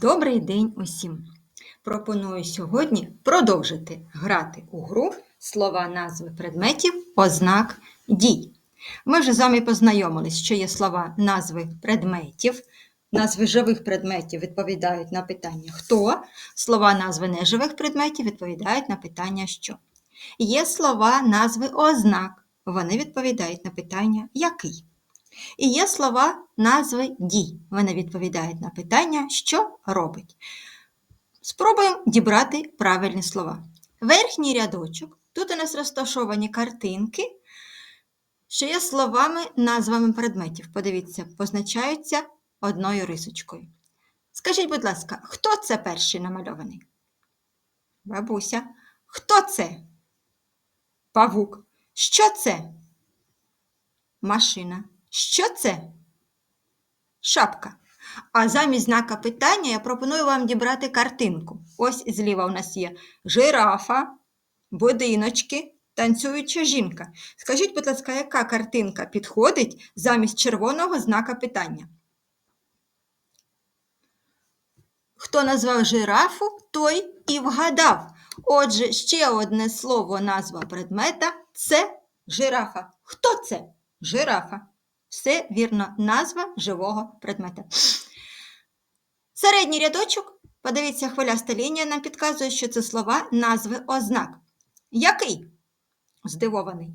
Добрий день усім! Пропоную сьогодні продовжити грати у гру слова назви предметів, ознак дій. Ми вже з вами познайомились, що є слова назви предметів. Назви живих предметів відповідають на питання хто, слова назви неживих предметів відповідають на питання що. Є слова назви ознак, вони відповідають на питання який. І є слова назви дій. Вони відповідають на питання, що робить. Спробуємо дібрати правильні слова. Верхній рядочок. Тут у нас розташовані картинки, що є словами, назвами предметів. Подивіться, позначаються одною рисочкою. Скажіть, будь ласка, хто це перший намальований? Бабуся. Хто це? Павук. Що це? Машина. Що це? Шапка. А замість знака питання я пропоную вам дібрати картинку. Ось зліва у нас є жирафа, будиночки, танцююча жінка. Скажіть, будь ласка, яка картинка підходить замість червоного знака питання? Хто назвав жирафу, той і вгадав. Отже, ще одне слово, назва предмета це жирафа. Хто це? Жирафа. Все вірно, назва живого предмета. Середній рядочок, подивіться, хвиляста лінія нам підказує, що це слова назви ознак. Який? Здивований.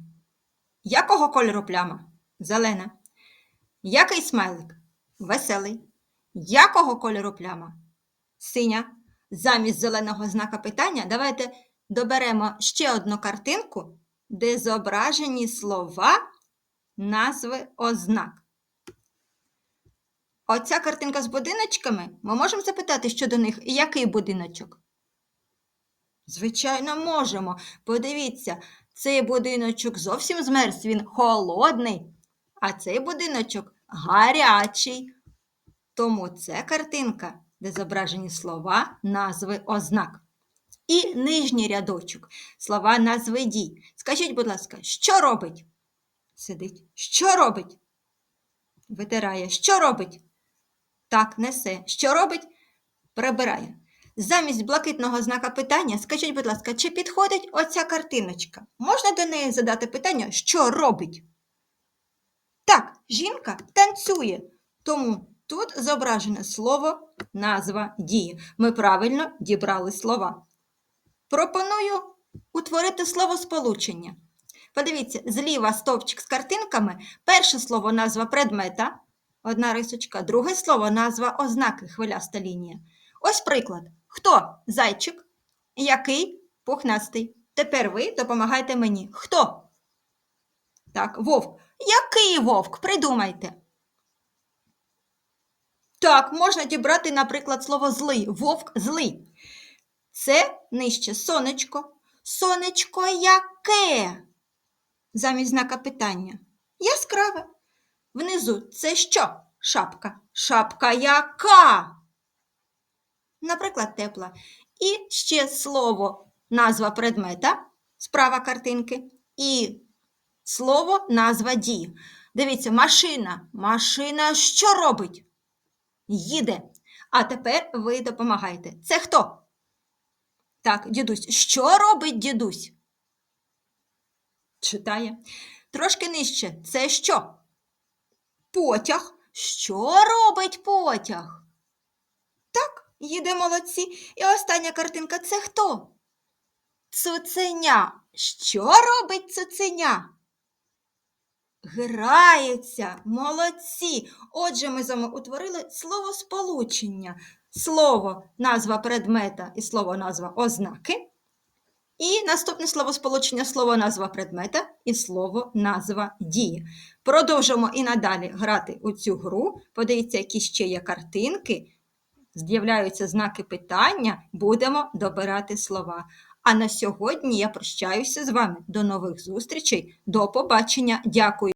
Якого кольору пляма? Зелена. Який смайлик? Веселий. Якого кольору пляма? Синя. Замість зеленого знака питання давайте доберемо ще одну картинку, де зображені слова назви ознак. Оця картинка з будиночками. Ми можемо запитати щодо них, який будиночок? Звичайно, можемо. Подивіться, цей будиночок зовсім змерз, він холодний, а цей будиночок гарячий. Тому це картинка, де зображені слова, назви ознак. І нижній рядочок слова назви дій. Скажіть, будь ласка, що робить? Сидить. Що робить? Витирає. Що робить? Так, несе. Що робить? Прибирає. Замість блакитного знака питання, скажіть, будь ласка, чи підходить оця картиночка? Можна до неї задати питання, що робить? Так, жінка танцює. Тому тут зображене слово, назва дії. Ми правильно дібрали слова. Пропоную утворити слово сполучення. Подивіться, зліва стовпчик з картинками. Перше слово назва предмета, одна рисочка, друге слово назва ознаки, хвиляста лінія. Ось приклад. Хто зайчик? Який пухнастий? Тепер ви допомагайте мені. Хто? Так, вовк. Який вовк? Придумайте. Так, можна дібрати, наприклад, слово злий. Вовк злий. Це нижче сонечко. Сонечко яке? Замість знака питання. Яскраве. Внизу це що? Шапка. Шапка яка? Наприклад, тепла. І ще слово, назва предмета, справа картинки, і слово назва дії. Дивіться, машина. Машина що робить? Їде. А тепер ви допомагаєте. Це хто? Так, дідусь. Що робить дідусь? Читає. Трошки нижче. Це що? Потяг. Що робить потяг? Так, їде молодці. І остання картинка це хто? Цуценя. Що робить цуценя? Грається, молодці. Отже, ми з вами утворили слово сполучення. Слово назва предмета і слово назва ознаки. І наступне словосполучення слово назва предмета і слово назва дії. Продовжимо і надалі грати у цю гру. Подивіться, які ще є картинки. З'являються знаки питання, будемо добирати слова. А на сьогодні я прощаюся з вами. До нових зустрічей, до побачення. Дякую.